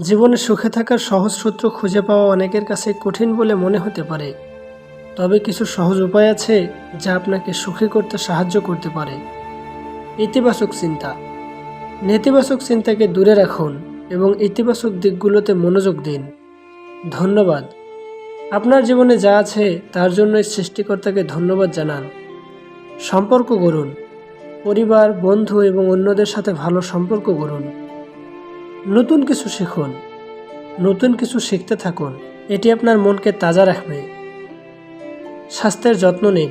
জীবনে সুখে থাকার সহজ সূত্র খুঁজে পাওয়া অনেকের কাছে কঠিন বলে মনে হতে পারে। তবে কিছু সহজ উপায় আছে যা আপনাকে সুখী করতে সাহায্য করতে পারে। ইতিবাচক চিন্তা। নেতিবাচক চিন্তাকে দূরে রাখুন এবং ইতিবাচক দিকগুলোতে মনোযোগ দিন। ধন্যবাদ। আপনার জীবনে যা আছে তার জন্যই সৃষ্টিকর্তাকে ধন্যবাদ জানান। সম্পর্ক গড়ুন। পরিবার, বন্ধু এবং অন্যদের সাথে ভালো সম্পর্ক গড়ুন। নতুন কিছু শিখুন। নতুন কিছু শিখতে থাকুন। এটি আপনার মনকে তাজা রাখবে। স্বাস্থ্যের যত্ন নিন।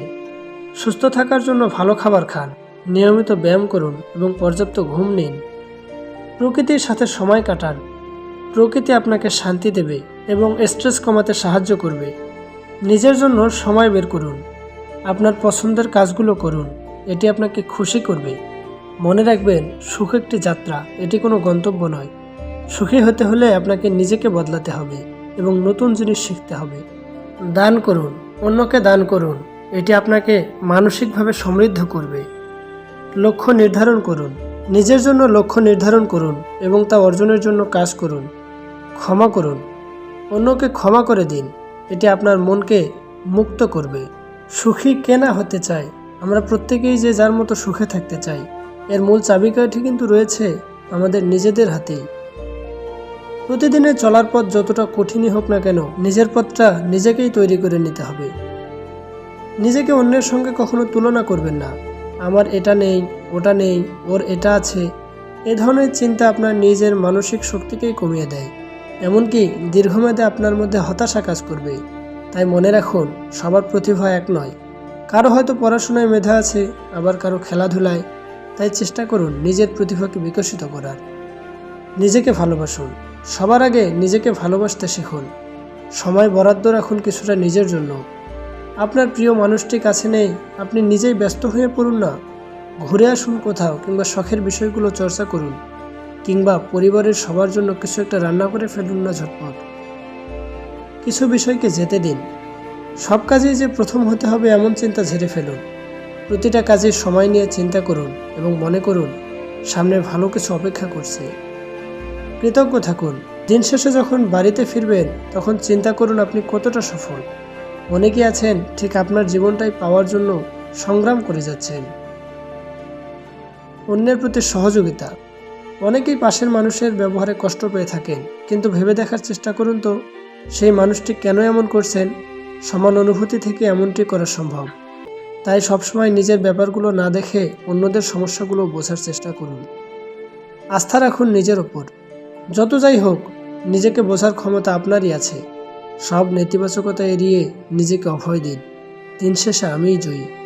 সুস্থ থাকার জন্য ভালো খাবার খান। নিয়মিত ব্যায়াম করুন এবং পর্যাপ্ত ঘুম নিন। প্রকৃতির সাথে সময় কাটান। প্রকৃতি আপনাকে শান্তি দেবে এবং স্ট্রেস কমাতে সাহায্য করবে। নিজের জন্য সময় বের করুন। আপনার পছন্দের কাজগুলো করুন। এটি আপনাকে খুশি করবে। মনে রাখবেন, সুখ একটি যাত্রা। এটি কোনো গন্তব্য নয়। সুখী হতে হলে আপনাকে নিজেকে বদলাতে হবে এবং নতুন জিনিস শিখতে হবে। দান করুন, অন্যকে দান করুন, এটি আপনাকে মানসিকভাবে সমৃদ্ধ করবে। লক্ষ্য নির্ধারণ করুন, নিজের জন্য লক্ষ্য নির্ধারণ করুন এবং তা অর্জনের জন্য কাজ করুন। ক্ষমা করুন, অন্যকে ক্ষমা করে দিন, এটি আপনার মনকে মুক্ত করবে। সুখী কে না হতে চায়? আমরা প্রত্যেকেই যে যার মতো সুখে থাকতে চাই। এর মূল চাবিকাঠি কিন্তু রয়েছে আমাদের নিজেদের হাতেই। প্রতিদিনের চলার পথ যতটা কঠিনই হোক না কেন, নিজের পথটা নিজেকেই তৈরি করে নিতে হবে। নিজেকে অন্যের সঙ্গে কখনো তুলনা করবেন না। আমার এটা নেই, ওটা নেই, ওর এটা আছে। এ ধরনের চিন্তা আপনার নিজের মানসিক শক্তিকেই কমিয়ে দেয়। এমনকি দীর্ঘমেয়াদে আপনার মধ্যে হতাশা কাজ করবে। তাই মনে রাখুন, সবার প্রতিভা এক নয়। কারও হয়তো পড়াশোনায় মেধা আছে, আবার কারও খেলাধুলায়। তাই চেষ্টা করুন নিজের প্রতিভাকে বিকশিত করার। নিজেকে ভালোবাসুন। সবার আগে নিজেকে ভালোবাসতে শিখুন। সময় বরাদ্দ রাখুন কিছুটা নিজের জন্য। আপনার প্রিয় মানুষটি কাছে নেই, আপনি নিজেই ব্যস্ত হয়ে পড়ুন না। ঘুরে আসুন কোথাও কিংবা শখের বিষয়গুলো চর্চা করুন কিংবা পরিবারের সবার জন্য কিছু একটা রান্না করে ফেলুন না ঝটপট। কিছু বিষয়কে যেতে দিন। সব কাজেই যে প্রথম হতে হবে এমন চিন্তা ঝেড়ে ফেলুন। প্রতিটা কাজে সময় নিয়ে চিন্তা করুন এবং মনে করুন, সামনে ভালো কিছু অপেক্ষা করছে। কৃতজ্ঞ থাকুন। দিন শেষে যখন বাড়িতে ফিরবেন, তখন চিন্তা করুন আপনি কতটা সফল। অনেকে আছেন, ঠিক আপনার জীবনটাই পাওয়ার জন্য সংগ্রাম করে যাচ্ছেন। অন্যের প্রতি সহযোগিতা। অনেকেই পাশের মানুষের ব্যবহারে কষ্ট পেয়ে থাকেন, কিন্তু ভেবে দেখার চেষ্টা করুন তো, সেই মানুষটি কেন এমন করছেন? সমান অনুভূতি থেকে এমনটি করা সম্ভব। তাই সবসময় নিজের ব্যাপারগুলো না দেখে অন্যদের সমস্যাগুলো বোঝার চেষ্টা করুন। আস্থা রাখুন নিজের ওপর। যত যাই হোক, নিজেকে বোঝার ক্ষমতা আপনারই আছে। সব নেতিবাচকতা এড়িয়ে নিজেকে অভয় দিন। দিন শেষে আমিই জয়ী।